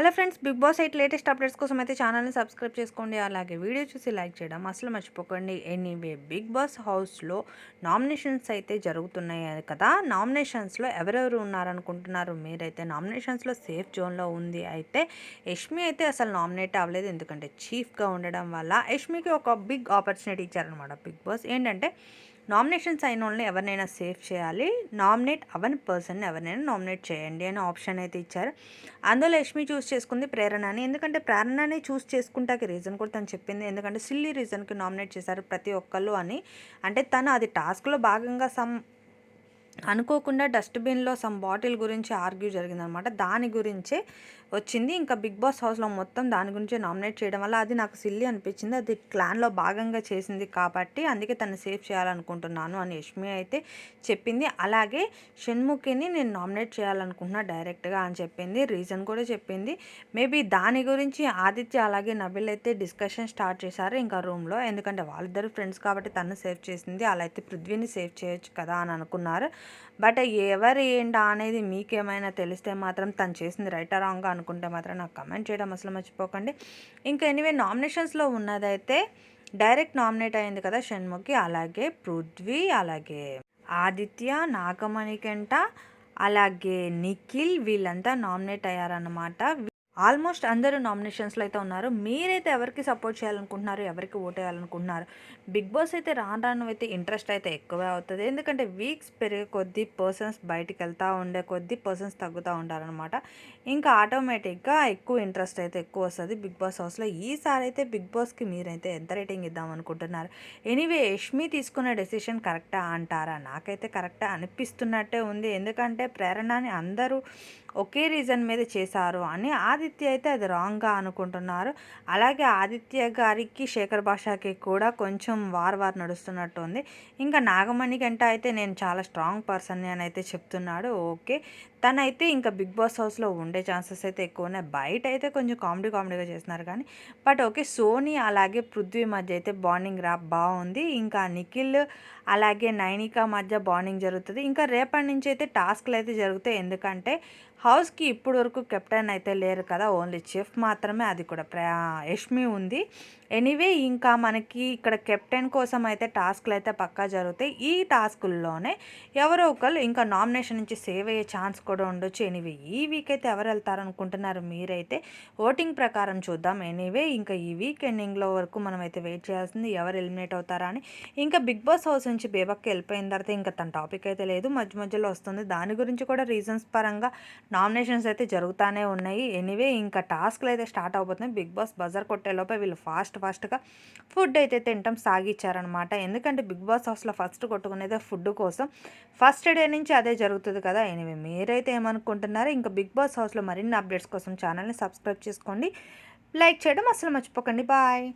Hello friends big boss eight latest updates కోసం అయితే ఛానల్ని సబ్స్క్రైబ్ చేసుకోండి. అలాగే వీడియో చూసి లైక్ చేయడం అసలు మర్చిపోకండి. ఎనీవే బిగ్ బాస్ హౌస్లో నామినేషన్స్ అయితే జరుగుతున్నాయి కదా. నామినేషన్స్లో ఎవరెవరు ఉన్నారనుకుంటున్నారు? మీరైతే నామినేషన్స్లో సేఫ్ జోన్లో ఉంది అయితే యష్మి అయితే అసలు నామినేట్ అవ్వలేదు. ఎందుకంటే చీఫ్గా ఉండడం వల్ల యష్మికి ఒక బిగ్ ఆపర్చునిటీ ఇచ్చారనమాట బిగ్ బాస్. ఏంటంటే నామినేషన్స్ అయిన వాళ్ళని ఎవరినైనా సేవ్ చేయాలి. నామినేట్ అవని పర్సన్ ఎవరినైనా నామినేట్ చేయండి అనే ఆప్షన్ అయితే ఇచ్చారు. అందులో లక్ష్మి చూస్ చేసుకుంది ప్రేరణ అని ఎందుకంటే ప్రేరణని చూస్ చేసుకుంటాకి రీజన్ కూడా తను చెప్పింది. ఎందుకంటే సిల్లీ రీజన్కి నామినేట్ చేశారు ప్రతి ఒక్కళ్ళు అని. అంటే తను అది టాస్క్లో భాగంగా సమ్ అనుకోకుండా డస్ట్బిన్లో సమ్ బాటిల్ గురించి ఆర్గ్యూ జరిగిందనమాట. దాని గురించే వచ్చింది. ఇంకా బిగ్ బాస్ హౌస్లో మొత్తం దాని గురించి నామినేట్ చేయడం వల్ల అది నాకు సిల్లి అనిపించింది. అది క్లాన్లో భాగంగా చేసింది కాబట్టి అందుకే తను సేవ్ చేయాలనుకుంటున్నాను అని యష్మి అయితే చెప్పింది. అలాగే షణ్ముఖిని నేను నామినేట్ చేయాలనుకుంటున్నా డైరెక్ట్గా అని చెప్పింది. రీజన్ కూడా చెప్పింది. మేబీ దాని గురించి ఆదిత్య అలాగే నబిల్ అయితే డిస్కషన్ స్టార్ట్ చేశారు ఇంకా రూమ్లో. ఎందుకంటే వాళ్ళిద్దరు ఫ్రెండ్స్ కాబట్టి తను సేవ్ చేసింది. అలా అయితే పృథ్వీని సేవ్ చేయొచ్చు కదా అని అనుకున్నారు. బట్ ఎవరు ఏంటా అనేది మీకేమైనా తెలిస్తే మాత్రం తను చేసింది రైట్ రాంగ్ అనుకుంటే మాత్రం నాకు కమెంట్ చేయడం అసలు మర్చిపోకండి. ఇంకా ఎనీవే నామినేషన్స్లో ఉన్నదైతే డైరెక్ట్ నామినేట్ అయింది కదా షణ్ముఖి అలాగే పృథ్వీ అలాగే ఆదిత్య నాగమణికంట అలాగే నిఖిల్ వీళ్ళంతా నామినేట్ అయ్యారన్నమాట. ఆల్మోస్ట్ అందరూ నామినేషన్స్లో అయితే ఉన్నారు. మీరైతే ఎవరికి సపోర్ట్ చేయాలనుకుంటున్నారు? ఎవరికి ఓట్ వేయాలనుకుంటున్నారు? బిగ్ బాస్ అయితే రాను రాను అయితే ఇంట్రెస్ట్ అయితే ఎక్కువే అవుతుంది. ఎందుకంటే వీక్స్ పెరిగే కొద్దీ పర్సన్స్ బయటికి వెళ్తూ ఉండే కొద్దీ పర్సన్స్ తగ్గుతూ ఉంటారనమాట ఇంకా ఆటోమేటిక్గా ఎక్కువ ఇంట్రెస్ట్ అయితే ఎక్కువ వస్తుంది బిగ్ బాస్ హౌస్లో. ఈసారి అయితే బిగ్ బాస్కి మీరైతే ఎంత రేటింగ్ ఇద్దాం అనుకుంటున్నారు? ఎనీవే యష్మి తీసుకున్న డెసిషన్ కరెక్టా అంటారా? నాకైతే కరెక్టా అనిపిస్తున్నట్టే ఉంది. ఎందుకంటే ప్రేరణని అందరూ ఒకే రీజన్ మీద చేశారు అని ఆదిత్య అయితే అది రాంగ్గా అనుకుంటున్నారు. అలాగే ఆదిత్య గారికి శేఖర్ భాషాకి కూడా కొంచెం వార్ వార్ నడుస్తున్నట్టు ఉంది. ఇంకా నాగమణి కంటే అయితే నేను చాలా స్ట్రాంగ్ పర్సన్ అని అయితే చెప్తున్నాడు. ఓకే. తనైతే ఇంకా బిగ్ బాస్ హౌస్లో ఉండే ఛాన్సెస్ అయితే ఎక్కువనే. బయట అయితే కొంచెం కామెడీ కామెడీగా చేస్తున్నారు కానీ బట్ ఓకే. సోనీ అలాగే పృథ్వీ మధ్య అయితే బాండింగ్ రా బాగుంది. ఇంకా నిఖిల్ అలాగే నైనిక మధ్య బాండింగ్ జరుగుతుంది. ఇంకా రేపటి నుంచి అయితే టాస్క్లు అయితే జరుగుతాయి. ఎందుకంటే హౌస్కి ఇప్పటి వరకు కెప్టెన్ అయితే లేరు కదా ఓన్లీ చెఫ్ మాత్రమే అది కూడా. ప్రయా యష్మి ఉంది. ఎనీవే ఇంకా మనకి ఇక్కడ కెప్టెన్ కోసం అయితే టాస్క్లు అయితే పక్కా జరుగుతాయి. ఈ టాస్కుల్లోనే ఎవరో ఒకరు ఇంకా నామినేషన్ నుంచి సేవ్ అయ్యే ఛాన్స్ కూడా ఉండొచ్చు. ఎనీవే ఈ వీక్ అయితే ఎవరు వెళ్తారనుకుంటున్నారు మీరైతే? ఓటింగ్ ప్రకారం చూద్దాం. ఎనీవే ఇంకా ఈ వీక్ ఎండింగ్లో వరకు మనం అయితే వెయిట్ చేయాల్సింది ఎవరు ఎలిమినేట్ అవుతారా అని. ఇంకా బిగ్ బాస్ హౌస్ నుంచి బేబక్కి వెళ్ళిపోయిన తర్వాత ఇంకా తన టాపిక్ అయితే లేదు. మధ్య మధ్యలో వస్తుంది. దాని గురించి కూడా రీజన్స్ పరంగా నామినేషన్స్ అయితే జరుగుతూనే ఉన్నాయి. ఎనీవే ఇంకా టాస్క్లు అయితే స్టార్ట్ అవబోతున్నాయి. బిగ్ బాస్ బజర్ కొట్టేలోపే వీళ్ళు ఫాస్ట్ ఫాస్ట్గా ఫుడ్ అయితే తినటం సాగిచ్చారనమాట ఎందుకంటే బిగ్ బాస్ హౌస్లో ఫస్ట్ కొట్టుకునేదే ఫుడ్ కోసం. ఫస్ట్ డే నుంచి అదే జరుగుతుంది కదా. ఎనివే మీరైతే ఏమనుకుంటున్నారో ఇంకా బిగ్ బాస్ హౌస్లో మరిన్ని అప్డేట్స్ కోసం ఛానల్ని సబ్స్క్రైబ్ చేసుకోండి. లైక్ చేయడం అసలు మర్చిపోకండి. బాయ్.